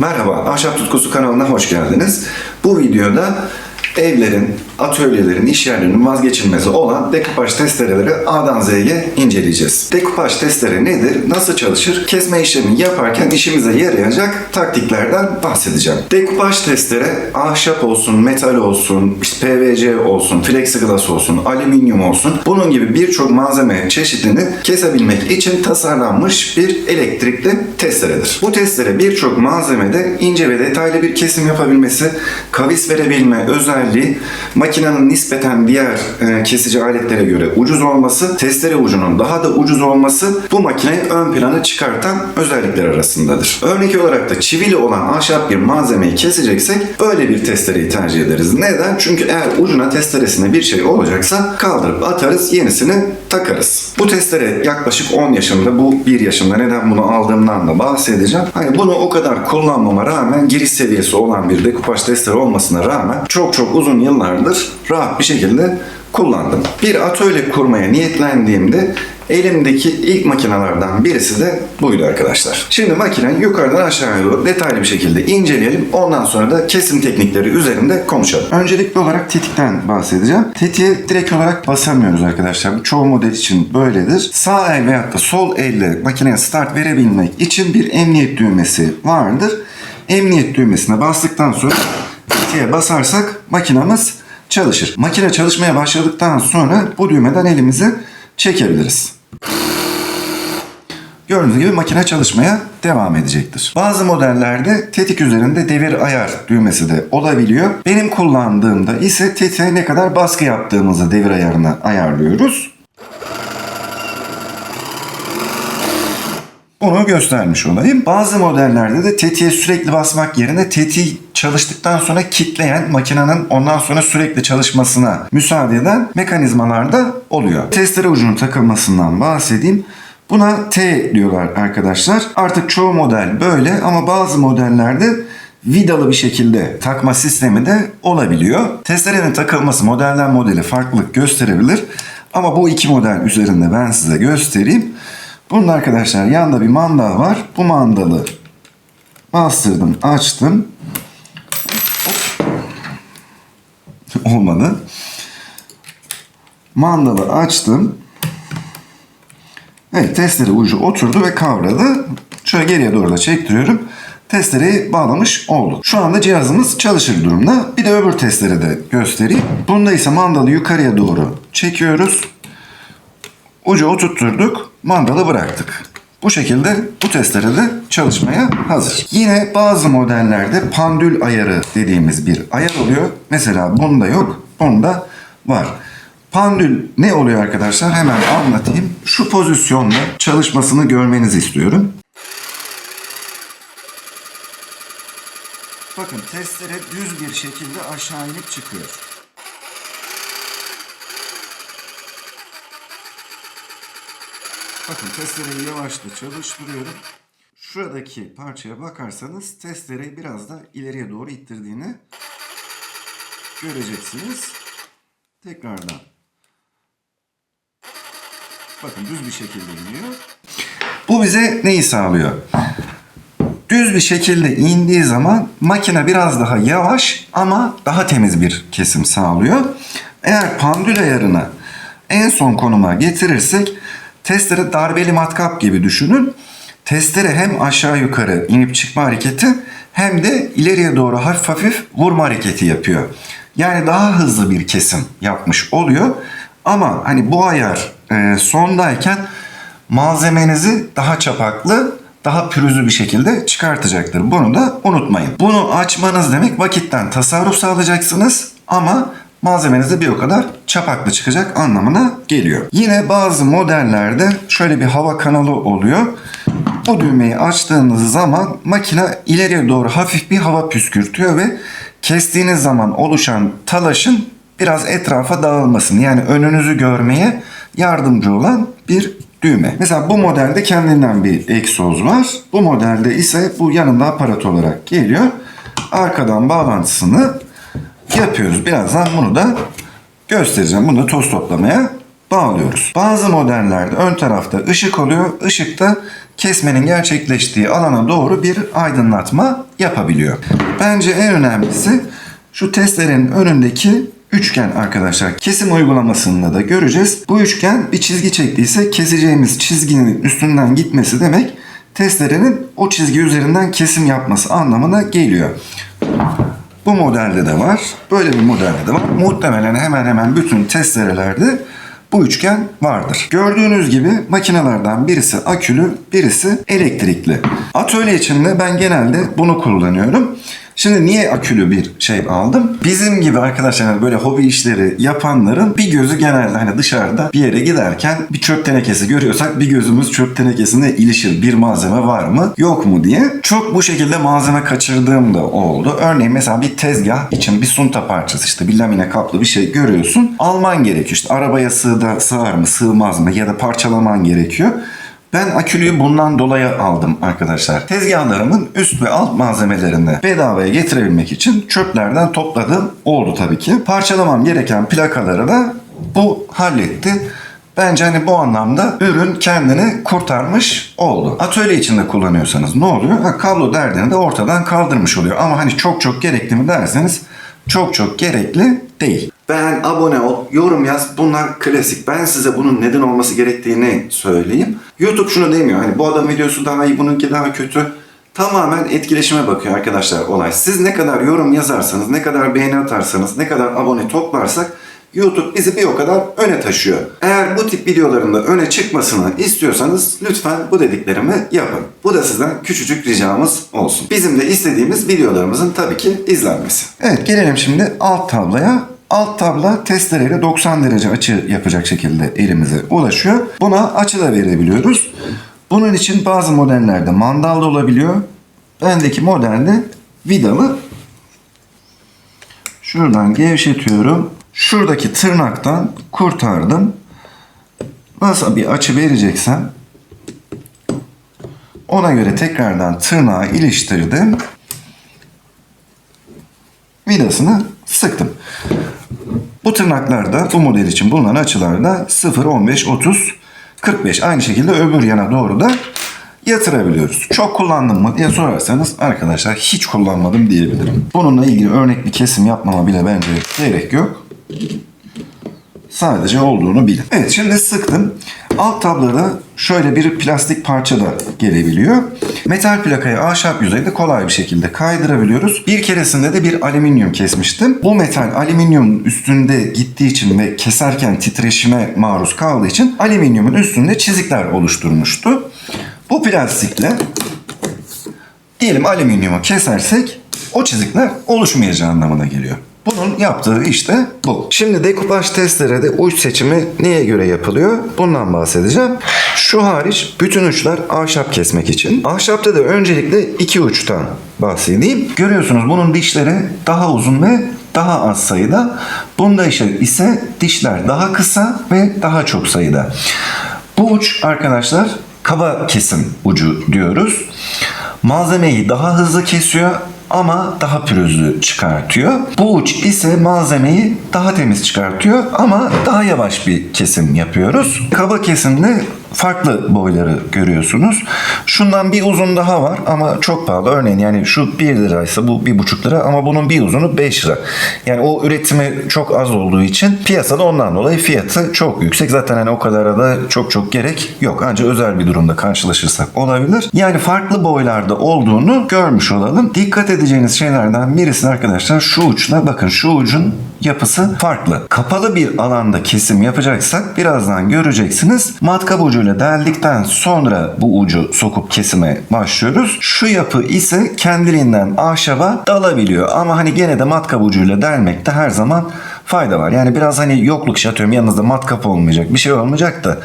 Merhaba, Ahşap Tutkusu kanalına hoş geldiniz. Bu videoda evlerin, atölyelerin, iş yerlerinin vazgeçilmezi olan dekupaj testereleri A'dan Z'ye inceleyeceğiz. Dekupaj testere nedir, nasıl çalışır, kesme işlemi yaparken işimize yarayacak taktiklerden bahsedeceğim. Dekupaj testere ahşap olsun, metal olsun, işte PVC olsun, plexiglass olsun, alüminyum olsun bunun gibi birçok malzeme çeşidini kesebilmek için tasarlanmış bir elektrikli testeredir. Bu testere birçok malzemede ince ve detaylı bir kesim yapabilmesi, kavis verebilme özelliği, makinenin nispeten diğer e, kesici aletlere göre ucuz olması, testere ucunun daha da ucuz olması bu makineyi ön plana çıkartan özellikler arasındadır. Örnek olarak da çivili olan ahşap bir malzemeyi keseceksek böyle bir testereyi tercih ederiz. Neden? Çünkü eğer ucuna testeresine bir şey olacaksa kaldırıp atarız, yenisini takarız. Bu testere yaklaşık 10 yaşında, bu 1 yaşında. Neden bunu aldığımdan da bahsedeceğim. Hani bunu o kadar kullanmama rağmen giriş seviyesi olan bir dekupaj testere olmasına rağmen çok çok uzun yıllardır rahat bir şekilde kullandım. Bir atölye kurmaya niyetlendiğimde elimdeki ilk makinelerden birisi de buydu arkadaşlar. Şimdi makineyi yukarıdan aşağıya doğru detaylı bir şekilde inceleyelim. Ondan sonra da kesim teknikleri üzerinde konuşalım. Öncelikli olarak tetikten bahsedeceğim. Tetiğe direkt olarak basamıyoruz arkadaşlar. Bu çoğu model için böyledir. Sağ el veyahut da sol elle makineye start verebilmek için bir emniyet düğmesi vardır. Emniyet düğmesine bastıktan sonra tetiğe basarsak makinamız çalışır. Makine çalışmaya başladıktan sonra bu düğmeden elimizi çekebiliriz. Gördüğünüz gibi makine çalışmaya devam edecektir. Bazı modellerde tetik üzerinde devir ayar düğmesi de olabiliyor. Benim kullandığımda ise tetiğe ne kadar baskı yaptığımızı devir ayarına ayarlıyoruz. Bunu göstermiş olayım. Bazı modellerde de tetiğe sürekli basmak yerine tetiği çalıştıktan sonra kitleyen makinenin ondan sonra sürekli çalışmasına müsaade eden mekanizmalar da oluyor. Testere ucunun takılmasından bahsedeyim. Buna T diyorlar arkadaşlar. Artık çoğu model böyle ama bazı modellerde vidalı bir şekilde takma sistemi de olabiliyor. Testerenin takılması modelden modele farklılık gösterebilir. Ama bu iki model üzerinde ben size göstereyim. Bunun arkadaşlar yanında bir mandal var. Bu mandalı bastırdım, açtım. Olmadı. Mandalı açtım. Evet testere ucu oturdu ve kavradı. Şöyle geriye doğru da çektiriyorum. Testereyi bağlamış olduk. Şu anda cihazımız çalışır durumda. Bir de öbür testere de göstereyim. Bunda ise mandalı yukarıya doğru çekiyoruz. Ucu oturtturduk, mandalı bıraktık. Bu şekilde bu testere de çalışmaya hazır. Yine bazı modellerde pandül ayarı dediğimiz bir ayar oluyor. Mesela bunda yok, bunda var. Pandül ne oluyor arkadaşlar? Hemen anlatayım. Şu pozisyonda çalışmasını görmenizi istiyorum. Bakın testere düz bir şekilde aşağı inip çıkıyor. Bakın testereyi yavaşça çalıştırıyorum. Şuradaki parçaya bakarsanız testereyi biraz da ileriye doğru ittirdiğini göreceksiniz. Tekrardan. Bakın düz bir şekilde iniyor. Bu bize neyi sağlıyor? Düz bir şekilde indiği zaman makine biraz daha yavaş ama daha temiz bir kesim sağlıyor. Eğer pandül ayarını en son konuma getirirsek testere darbeli matkap gibi düşünün. Testere hem aşağı yukarı inip çıkma hareketi hem de ileriye doğru hafif hafif vurma hareketi yapıyor. Yani daha hızlı bir kesim yapmış oluyor. Ama hani bu ayar e, sondayken malzemenizi daha çapaklı, daha pürüzlü bir şekilde çıkartacaktır. Bunu da unutmayın. Bunu açmanız demek vakitten tasarruf sağlayacaksınız ama malzemeniz de bir o kadar çapaklı çıkacak anlamına geliyor. Yine bazı modellerde şöyle bir hava kanalı oluyor. Bu düğmeyi açtığınız zaman makine ileriye doğru hafif bir hava püskürtüyor ve kestiğiniz zaman oluşan talaşın biraz etrafa dağılmasını yani önünüzü görmeye yardımcı olan bir düğme. Mesela bu modelde kendinden bir egzoz var. Bu modelde ise bu yanında aparat olarak geliyor. Arkadan bağlantısını yapıyoruz. Birazdan bunu da göstereceğim. Bunu da toz toplamaya bağlıyoruz. Bazı modellerde ön tarafta ışık oluyor. Işık da kesmenin gerçekleştiği alana doğru bir aydınlatma yapabiliyor. Bence en önemlisi şu testlerin önündeki üçgen arkadaşlar. Kesim uygulamasında da göreceğiz. Bu üçgen bir çizgi çektiyse keseceğimiz çizginin üstünden gitmesi demek testerenin o çizgi üzerinden kesim yapması anlamına geliyor. Bu modelde de var. Böyle bir modelde de var. Muhtemelen hemen hemen bütün testerelerde bu üçgen vardır. Gördüğünüz gibi makinelerden birisi akülü, birisi elektrikli. Atölye içinde ben genelde bunu kullanıyorum. Şimdi niye akülü bir şey aldım? Bizim gibi arkadaşlar yani böyle hobi işleri yapanların bir gözü genelde hani dışarıda bir yere giderken bir çöp tenekesi görüyorsak bir gözümüz çöp tenekesine ilişir. Bir malzeme var mı yok mu diye. Çok bu şekilde malzeme kaçırdığım da oldu. Örneğin mesela bir tezgah için bir sunta parçası işte bir lamine kaplı bir şey görüyorsun. Alman gerekiyor. İşte arabaya sığda, sığar mı sığmaz mı ya da parçalaman gerekiyor. Ben akülüyü bundan dolayı aldım arkadaşlar. Tezgahlarımın üst ve alt malzemelerini bedavaya getirebilmek için çöplerden topladığım oldu tabii ki. Parçalamam gereken plakaları da bu halletti. Bence hani bu anlamda ürün kendini kurtarmış oldu. Atölye içinde kullanıyorsanız ne oluyor? Ha, kablo derdini de ortadan kaldırmış oluyor. Ama hani çok çok gerekli mi derseniz çok çok gerekli değil. Ben abone ol, yorum yaz. Bunlar klasik. Ben size bunun neden olması gerektiğini söyleyeyim. YouTube şunu demiyor. Hani bu adam videosu daha iyi, bununki daha kötü. Tamamen etkileşime bakıyor arkadaşlar olay. Siz ne kadar yorum yazarsanız, ne kadar beğeni atarsanız, ne kadar abone toplarsak YouTube bizi bir o kadar öne taşıyor. Eğer bu tip videolarında öne çıkmasını istiyorsanız lütfen bu dediklerimi yapın. Bu da sizden küçücük ricamız olsun. Bizim de istediğimiz videolarımızın tabii ki izlenmesi. Evet gelelim şimdi alt tabloya. Alt tabla testereyle 90 derece açı yapacak şekilde elimize ulaşıyor. Buna açı da verebiliyoruz. Bunun için bazı modellerde mandallı olabiliyor. Bendeki modelde vidalı. Şuradan gevşetiyorum. Şuradaki tırnaktan kurtardım. Nasıl bir açı vereceksem ona göre tekrardan tırnağı iliştirdim. Vidasını sıktım. Bu tırnaklarda bu model için bulunan açılarda 0, 15, 30, 45 aynı şekilde öbür yana doğru da yatırabiliyoruz. Çok kullandım mı diye sorarsanız arkadaşlar hiç kullanmadım diyebilirim. Bununla ilgili örnek bir kesim yapmama bile bence gerek yok. Sadece olduğunu bilin. Evet şimdi sıktım. Alt tabloda şöyle bir plastik parça da gelebiliyor. Metal plakayı ahşap yüzeyde kolay bir şekilde kaydırabiliyoruz. Bir keresinde de bir alüminyum kesmiştim. Bu metal alüminyumun üstünde gittiği için ve keserken titreşime maruz kaldığı için alüminyumun üstünde çizikler oluşturmuştu. Bu plastikle diyelim alüminyumu kesersek o çizikler oluşmayacağı anlamına geliyor. Bunun yaptığı işte bu. Şimdi dekupaj testlere uç seçimi neye göre yapılıyor? Bundan bahsedeceğim. Şu hariç bütün uçlar ahşap kesmek için. Ahşapta da öncelikle iki uçtan bahsedeyim. Görüyorsunuz bunun dişleri daha uzun ve daha az sayıda. Bunda ise dişler daha kısa ve daha çok sayıda. Bu uç arkadaşlar kaba kesim ucu diyoruz. Malzemeyi daha hızlı kesiyor ama daha pürüzlü çıkartıyor. Bu uç ise malzemeyi daha temiz çıkartıyor ama daha yavaş bir kesim yapıyoruz. Kaba kesimde farklı boyları görüyorsunuz. Şundan bir uzun daha var ama çok pahalı. Örneğin yani şu 1 liraysa bu 1,5 lira ama bunun bir uzunu 5 lira. Yani o üretimi çok az olduğu için piyasada ondan dolayı fiyatı çok yüksek. Zaten hani o kadara da çok çok gerek yok. Ancak özel bir durumda karşılaşırsak olabilir. Yani farklı boylarda olduğunu görmüş olalım. Dikkat edeceğiniz şeylerden birisi arkadaşlar şu uçla bakın şu ucun yapısı farklı. Kapalı bir alanda kesim yapacaksak birazdan göreceksiniz. Matkap ucuyla deldikten sonra bu ucu sokup kesime başlıyoruz. Şu yapı ise kendiliğinden ahşaba dalabiliyor. Ama hani gene de matkap ucuyla delmekte her zaman fayda var. Yani biraz hani yokluk şatıyorum yanınızda matkap olmayacak bir şey olmayacak da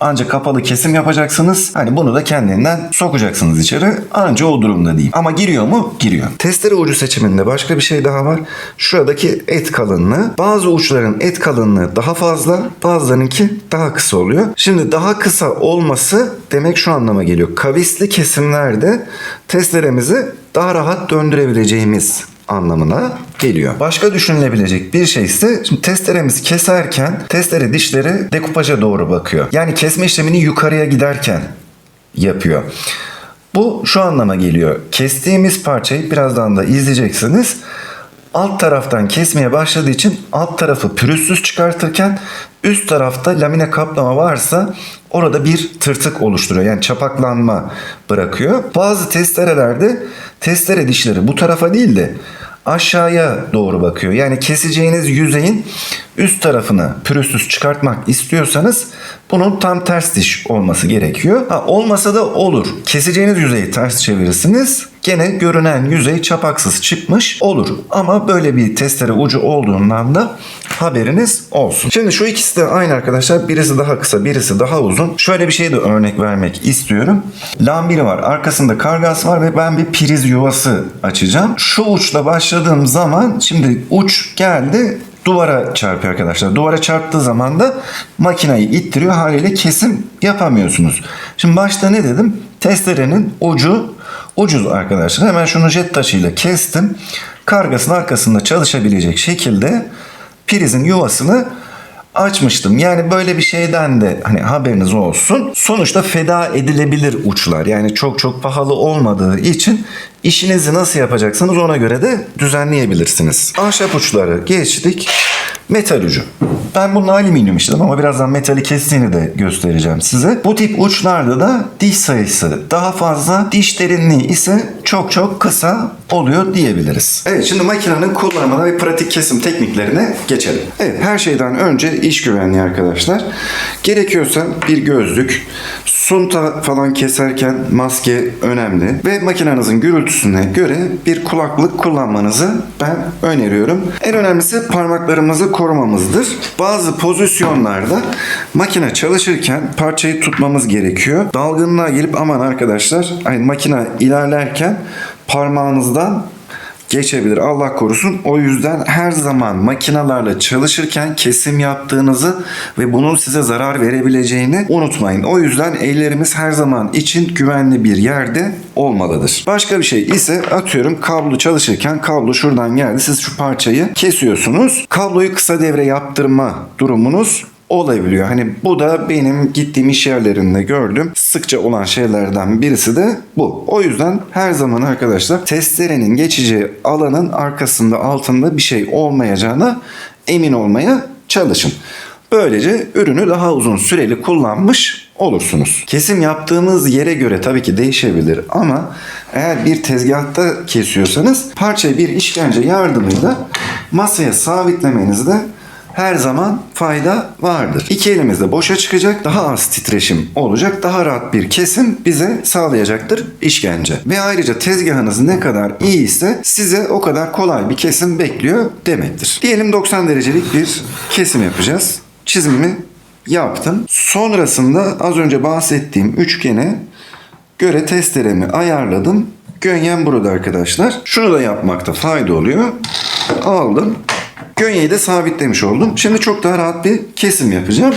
ancak kapalı kesim yapacaksınız. Hani bunu da kendinden sokacaksınız içeri. Anca o durumda değil. Ama giriyor mu? Giriyor. Testere ucu seçiminde başka bir şey daha var. Şuradaki et kalınlığı. Bazı uçların et kalınlığı daha fazla. Bazılarınki daha kısa oluyor. Şimdi daha kısa olması demek şu anlama geliyor. Kavisli kesimlerde testeremizi daha rahat döndürebileceğimiz anlamına geliyor. Başka düşünülebilecek bir şey ise şimdi testeremizi keserken testere dişleri dekupaja doğru bakıyor. Yani kesme işlemini yukarıya giderken yapıyor. Bu şu anlama geliyor. Kestiğimiz parçayı birazdan da izleyeceksiniz. Alt taraftan kesmeye başladığı için alt tarafı pürüzsüz çıkartırken üst tarafta lamine kaplama varsa orada bir tırtık oluşturuyor. Yani çapaklanma bırakıyor. Bazı testerelerde testere dişleri bu tarafa değil de aşağıya doğru bakıyor. Yani keseceğiniz yüzeyin üst tarafını pürüzsüz çıkartmak istiyorsanız bunun tam ters diş olması gerekiyor. Ha, olmasa da olur. Keseceğiniz yüzeyi ters çevirirsiniz. Gene görünen yüzey çapaksız çıkmış olur. Ama böyle bir testere ucu olduğundan da haberiniz olsun. Şimdi şu ikisi de aynı arkadaşlar. Birisi daha kısa, birisi daha uzun. Şöyle bir şey de örnek vermek istiyorum. Lambiri var. Arkasında kargas var ve ben bir priz yuvası açacağım. Şu uçla başladığım zaman şimdi uç geldi duvara çarpıyor arkadaşlar. Duvara çarptığı zaman da makineyi ittiriyor. Haliyle kesim yapamıyorsunuz. Şimdi başta ne dedim? Testerenin ucu ucuz arkadaşlar. Hemen şunu jet taşıyla kestim. Kargasının arkasında çalışabilecek şekilde prizin yuvasını açmıştım. Yani böyle bir şeyden de hani haberiniz olsun. Sonuçta feda edilebilir uçlar. Yani çok çok pahalı olmadığı için işinizi nasıl yapacaksınız ona göre de düzenleyebilirsiniz. Ahşap uçları geçtik. Metal ucu. Ben bunu alüminyum işledim ama birazdan metali kestiğini de göstereceğim size. Bu tip uçlarda da diş sayısı daha fazla, diş derinliği ise çok çok kısa oluyor diyebiliriz. Evet şimdi makinenin kullanımına ve pratik kesim tekniklerine geçelim. Evet her şeyden önce iş güvenliği arkadaşlar. Gerekiyorsa bir gözlük, sunta falan keserken maske önemli ve makinenizin gürültüsüne göre bir kulaklık kullanmanızı ben öneriyorum. En önemlisi parmaklarımızı korumamızdır. Bazı pozisyonlarda makine çalışırken parçayı tutmamız gerekiyor. Dalgınlığa gelip aman arkadaşlar hani makine ilerlerken parmağınızdan geçebilir. Allah korusun. O yüzden her zaman makinalarla çalışırken kesim yaptığınızı ve bunun size zarar verebileceğini unutmayın. O yüzden ellerimiz her zaman için güvenli bir yerde olmalıdır. Başka bir şey ise atıyorum kablo çalışırken kablo şuradan geldi. Siz şu parçayı kesiyorsunuz. Kabloyu kısa devre yaptırma durumunuz olabiliyor. Hani bu da benim gittiğim iş yerlerinde gördüğüm sıkça olan şeylerden birisi de bu. O yüzden her zaman arkadaşlar testerenin geçeceği alanın arkasında altında bir şey olmayacağına emin olmaya çalışın. Böylece ürünü daha uzun süreli kullanmış olursunuz. Kesim yaptığınız yere göre tabii ki değişebilir ama eğer bir tezgahta kesiyorsanız parçayı bir işkence yardımıyla masaya sabitlemenizde her zaman fayda vardır. İki elimizde boşa çıkacak, daha az titreşim olacak, daha rahat bir kesim bize sağlayacaktır işkence. Ve ayrıca tezgahınız ne kadar iyi ise size o kadar kolay bir kesim bekliyor demektir. Diyelim 90 derecelik bir kesim yapacağız. Çizimimi yaptım. Sonrasında az önce bahsettiğim üçgene göre testeremi ayarladım. Gönyen burada arkadaşlar. Şunu da yapmakta fayda oluyor. Aldım. Gönyeyi de sabitlemiş oldum. Şimdi çok daha rahat bir kesim yapacağım.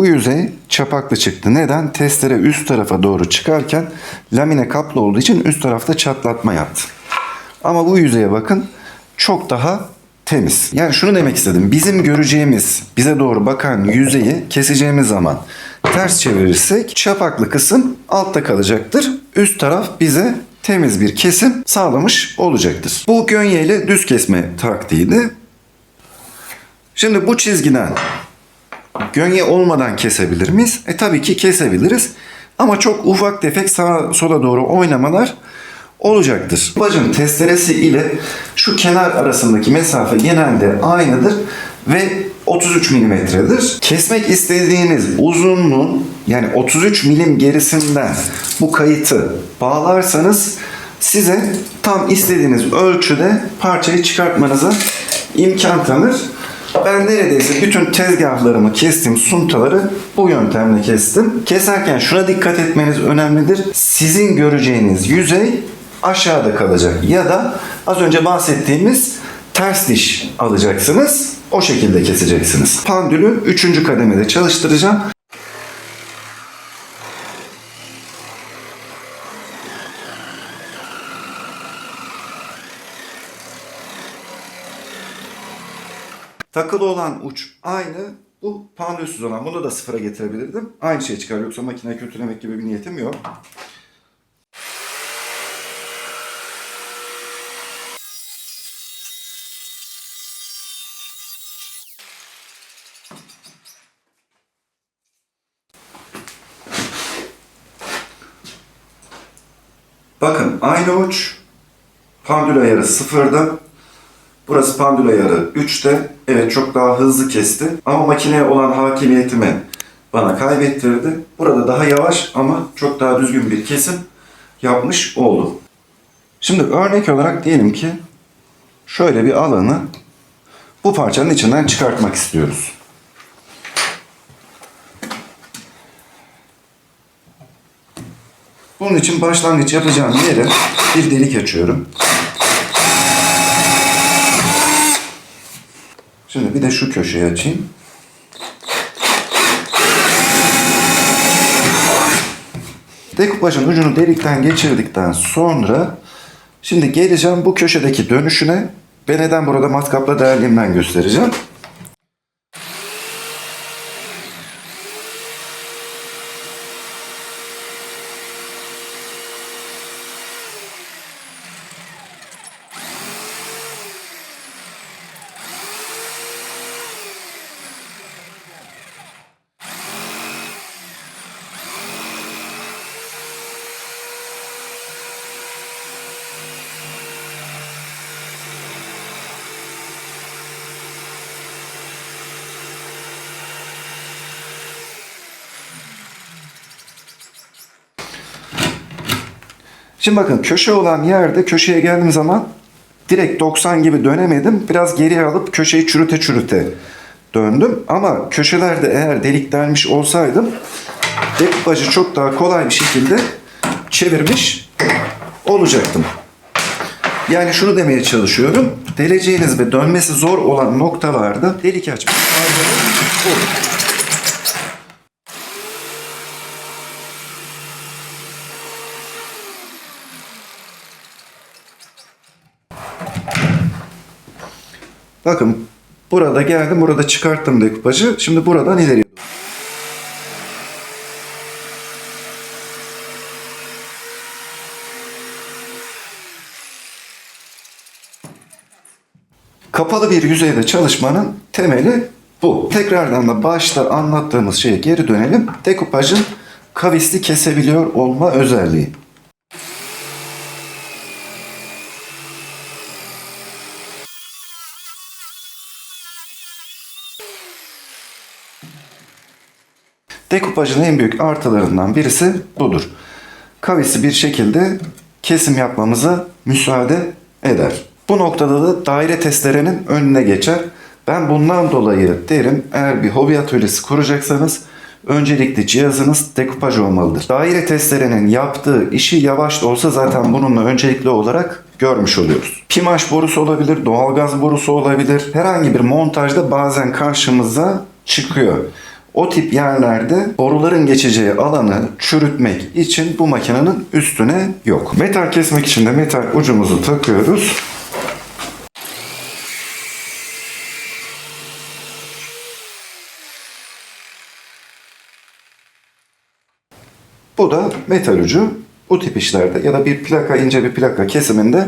Bu yüzey çapaklı çıktı. Neden? Testere üst tarafa doğru çıkarken lamine kaplı olduğu için üst tarafta çatlatma yaptı. Ama bu yüzeye bakın çok daha temiz. Yani şunu demek istedim. Bizim göreceğimiz, bize doğru bakan yüzeyi keseceğimiz zaman ters çevirirsek çapaklı kısım altta kalacaktır. Üst taraf bize temiz bir kesim sağlamış olacaktır. Bu gönyeyle düz kesme taktiğiydi. Şimdi bu çizgiden Gönye olmadan kesebilir miyiz? E tabii ki kesebiliriz. Ama çok ufak tefek sağa sola doğru oynamalar olacaktır. Bacın testeresi ile şu kenar arasındaki mesafe genelde aynıdır ve 33 milimetredir. Kesmek istediğiniz uzunluğun yani 33 milim gerisinden bu kayıtı bağlarsanız size tam istediğiniz ölçüde parçayı çıkartmanıza imkan tanır. Ben neredeyse bütün tezgahlarımı kestim, suntaları bu yöntemle kestim. Keserken şuna dikkat etmeniz önemlidir. Sizin göreceğiniz yüzey aşağıda kalacak ya da az önce bahsettiğimiz ters diş alacaksınız. O şekilde keseceksiniz. Pandülü 3. kademede çalıştıracağım. Takılı olan uç aynı. Bu pandülsüz olan. Bunu da sıfıra getirebilirdim. Aynı şey çıkar. Yoksa makine kötülemek gibi bir niyetim yok. Bakın aynı uç. Pandül ayarı sıfırda. Burası pandül ayarı 3'te. Evet çok daha hızlı kesti. Ama makineye olan hakimiyetimi bana kaybettirdi. Burada daha yavaş ama çok daha düzgün bir kesim yapmış oldum. Şimdi örnek olarak diyelim ki şöyle bir alanı bu parçanın içinden çıkartmak istiyoruz. Bunun için başlangıç yapacağım yere bir delik açıyorum. Şimdi bir de şu köşeyi açayım. Dekupajın ucunu delikten geçirdikten sonra şimdi geleceğim bu köşedeki dönüşüne ve neden burada matkapla değerliğimden göstereceğim. Şimdi bakın köşe olan yerde köşeye geldiğim zaman direkt 90 gibi dönemedim. Biraz geriye alıp köşeyi çürüte çürüte döndüm. Ama köşelerde eğer delik delmiş olsaydım dekupajı çok daha kolay bir şekilde çevirmiş olacaktım. Yani şunu demeye çalışıyorum. Deleceğiniz ve dönmesi zor olan noktalarda delik açmak. Bakın burada geldim, burada çıkarttım dekupajı. Şimdi buradan doğru. Kapalı bir yüzeyde çalışmanın temeli bu. Tekrardan da başta anlattığımız şeye geri dönelim. Dekupajın kavisli kesebiliyor olma özelliği. Dekupajın en büyük artılarından birisi budur. Kavisi bir şekilde kesim yapmamıza müsaade eder. Bu noktada da daire testerenin önüne geçer. Ben bundan dolayı derim eğer bir hobi atölyesi kuracaksanız öncelikli cihazınız dekupaj olmalıdır. Daire testerenin yaptığı işi yavaş da olsa zaten bununla öncelikli olarak görmüş oluyoruz. Pimaj borusu olabilir, doğalgaz borusu olabilir. Herhangi bir montajda bazen karşımıza çıkıyor. O tip yerlerde boruların geçeceği alanı çürütmek için bu makinenin üstüne yok. Metal kesmek için de metal ucumuzu takıyoruz. Bu da metal ucu. Bu tip işlerde ya da bir plaka ince bir plaka kesiminde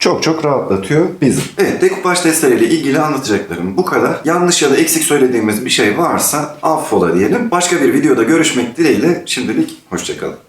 çok çok rahatlatıyor bizi. Evet dekupaj testleriyle ilgili anlatacaklarım bu kadar. Yanlış ya da eksik söylediğimiz bir şey varsa affola diyelim. Başka bir videoda görüşmek dileğiyle şimdilik hoşçakalın.